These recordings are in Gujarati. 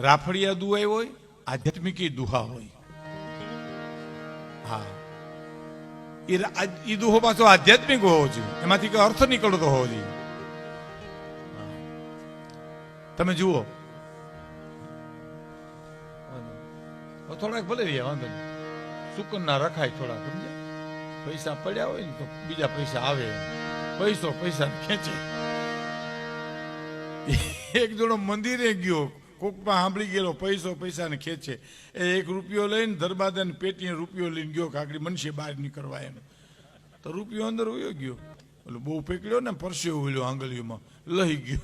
રાફડિયા દુહાઈ હોય, આધ્યાત્મિકી દુહા હોય. હા. એ દુહો પાછો આધ્યાત્મિક હોવો જોઈએ. એમાંથી કઈ અર્થ નીકળતો હોવો જોઈએ. તમે જુઓ. થોડાક ભલે રહ્યા, વાંધો નહીં. સુકન ના રખાય થોડાક, સમજ્યા? પૈસા પડ્યા હોય ને તો બીજા પૈસા આવે. પૈસો પૈસા ખેંચે. એક જણો મંદિરે ગયો. કોકમાં સાંભળી ગયેલો પૈસો પૈસાને ખેંચે. એ એક રૂપિયો લઈને ધર્માદાને પેટીને રૂપિયો લઈને ગયો કાકડી મનશે બહાર નીકળવા એનો તો રૂપિયો અંદર વયો ગયો. એટલે બહુ ફેંકડ્યો ને પરસ્યો ઉલ્યો આંગળીઓમાં. લઈ ગયો.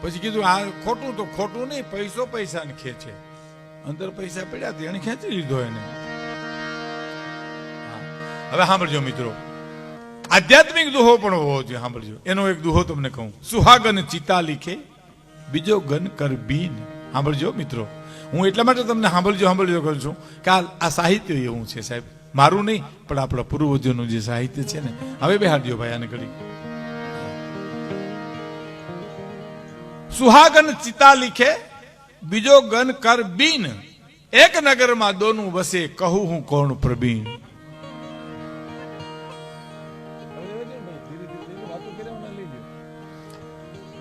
પછી કીધું, આ ખોટું તો ખોટું નહીં, પૈસો પૈસાને ખેંચે. અંદર પૈસા પડ્યા હતા એને ખેંચી લીધો એને. હવે સાંભળજો મિત્રો. આધ્યાત્મિક દુહો પણ હોવો જોઈએ, સાંભળજો. એનો એક દુહો તમને કહું. સુહાગન ચિતા લીખે. બીજો ગન કરબીન સાંભળજો મિત્રો. હું એટલા માટે તમને સાંભળજો સાંભળજો કરું છું કે આ સાહિત્ય એવું છે સાહેબ. મારું નહીં પણ આપણા પૂર્વજોનું જે સાહિત્ય છે ને હવે બેહાડજો ભાઈ આને ઘડી સુહાગન ચિતા લીખે બીજો ગન કર બીન. એક નગરમાં દોનું વસે કહું હું કોણ પ્રબીણ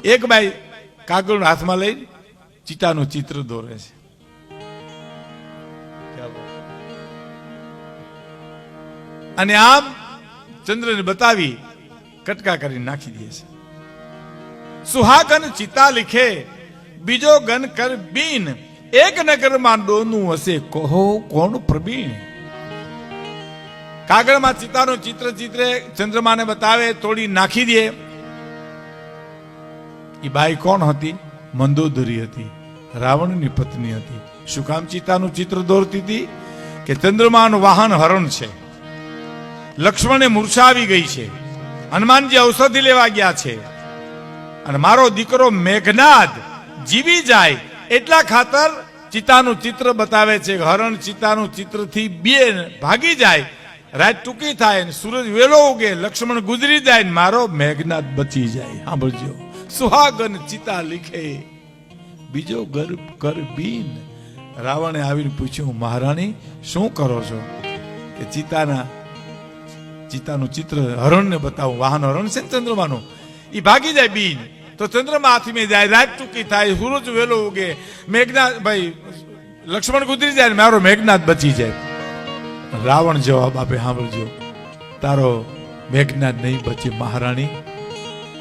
એક બાઈ કાગળ હાથમાં લઈ ચિતાનું ચિત્ર દોરે છે. અને આમ ચંદ્રને બતાવી કટકા કરી નાખી દે છે. સુહાગન ચિતા લીખે, બીજો ગન કર બીન, એક નગરમાં ડોનું હશે કહો, કોણ પ્રબીણ કાગળમાં ચિતાનું ચિત્ર ચિત્રે ચંદ્રમાને બતાવે, તોડી નાખી દે. એ બાઈ કોણ હતી? મંદોદરી હતી, રાવણની પત્ની હતી. શું કામ ચિતાનું ચિત્ર દોરતી હતી? કે ચંદ્રમાનું વાહન હરણ છે. લક્ષ્મણે મૂર્છા આવી ગઈ છે. હનુમાનજી ઔષધિ લેવા ગયા છે. અને મારો દીકરો મેઘનાદ જીવી જાય એટલા ખાતર ચિતાનું ચિત્ર બતાવે છે હરણ ચિતાનું ચિત્રથી બે ભાગી જાય. રાત ટૂંકી થાય સૂરજ વેલો ઉગે, લક્ષ્મણ ગુજરી જાય મારો મેઘનાદ બચી જાય. સાંભળજો. સુહાગન ચિતા લીખે. બીજો ગર્ભ કર બીન રાવણે આવીને પૂછ્યું, મહારાણી, શું કરો છો? કે ચિતાના ચિતાનું ચિત્ર હરણને બતાવું, વાહન હરણ છે ચંદ્રમાનું? એ ભાગી જાય બીન. તો ચંદ્રમા હાથમાં જાય, રાત ચૂકી થાય સૂરજ વેલો ઉગે. મેઘનાથ ભાઈ, લક્ષ્મણ ગુજરી જાય મારો મેઘનાથ બચી જાય. રાવણ જવાબ આપે, સાંભળજો, તારો મેઘનાથ નહીં બચે, મહારાણી.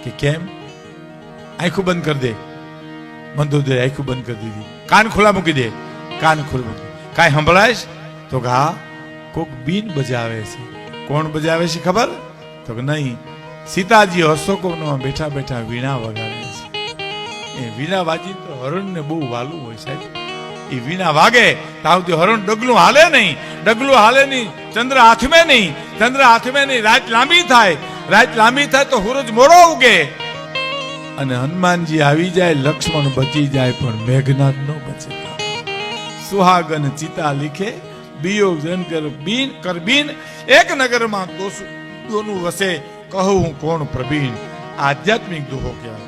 કે કેમ? આંખું બંધ કરી દે. મંદોદરે આંખું બંધ કરી દીધી. કાન ખુલ્લા મૂકી દે. કાન ખુલ્લા મૂકી કાંઈ સંભળાય તો કે હા, કોક બીન બજાવે છે. કોણ બજાવે છે ખબર? તો કે નહીં. સીતાજી અશોકોમાં બેઠા બેઠા વીણા વગાડે છે. એ વીણા વાજી તો હરણને બહુ વાલું હોય સાહેબ. એ વીણા વાગે ત્યાં સુધી હરણ ડગલું હાલે નહીં. ડગલું હાલે નહીં, ચંદ્ર હાથમે નહીં. ચંદ્ર હાથમે નહીં. રાત લાંબી થાય. રાત લાંબી થાય તો સૂરજ મોડો ઉગે. અને હનુમાનજી આવી જાય, લક્ષ્મણ બચી જાય, પણ મેઘનાથ નો બચે. સુહાગન ચિતા લીખે બીયો જન કર બીન કરબીન એક નગરમાં દોનું વસે, કહું કોણ પ્રબીણ આધ્યાત્મિક દુહો કહેવાય